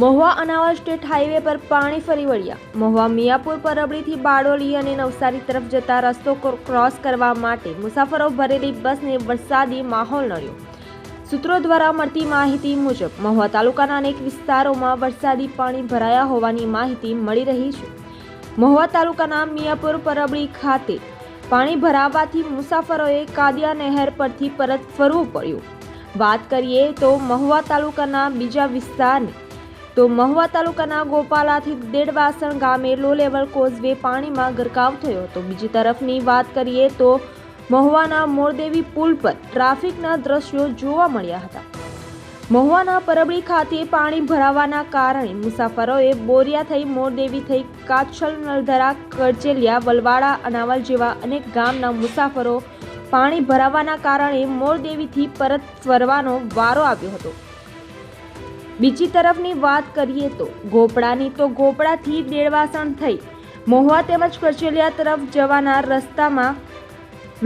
Mahuva Anaval state highway પર પાણી ફરી વળ્યા. મહુવા મિયાપુર પરબડીથી બારડોલી અને નવસારી તરફ જતા રસ્તો ક્રોસ કરવા માટે મુસાફરો ભરેલી બસને વરસાદી માહોલ નડ્યો. સૂત્રો દ્વારા મળતી માહિતી મુજબ, મહુવા તાલુકાના અનેક વિસ્તારોમાં વરસાદી પાણી ભરાયા હોવાની માહિતી મળી રહી છે. મહુવા તાલુકાના મિયાપુર પરબડી ખાતે પાણી ભરાવાથી મુસાફરોએ કાદિયા નહેર પરથી પરત ફરવું પડ્યું. વાત કરીએ તો મહુવા તાલુકાના બીજા વિસ્તારની તો મહુવા તાલુકાના ગોપાલાથી દેડવાસણ ગામે લો લેવલ કોઝવે પાણીમાં ગરકાવ થયો હતો. બીજી તરફની વાત કરીએ તો મહુવાના મોરદેવી પુલ પર ટ્રાફિકના દ્રશ્યો જોવા મળ્યા હતા. મહુવાના પરબડી ખાતે પાણી ભરાવાના કારણે મુસાફરોએ બોરિયા થઈ મોરદેવી થઈ કાછલ, નલધરા કરચેલિયા વલવાડા, અનાવલ જેવા અનેક ગામના મુસાફરો પાણી ભરાવાના કારણે મોરદેવીથી પરત ફરવાનો વારો આવ્યો હતો. બીજી તરફની વાત કરીએ તો ગોપડાની તો ગોપડાથી દેડવાસણ થઈ. મહુવા તેમજ કરચેલિયા તરફ જવાના રસ્તામાં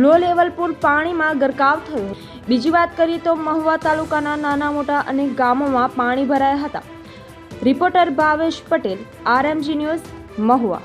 લો લેવલ પુલ પાણીમાં ગરકાવ થયો. બીજી વાત કરીએ તો મહુવા તાલુકાના નાના મોટા અનેક ગામોમાં પાણી ભરાયા હતા. Reporter Bhavesh Patel, RMG news, Mahuva.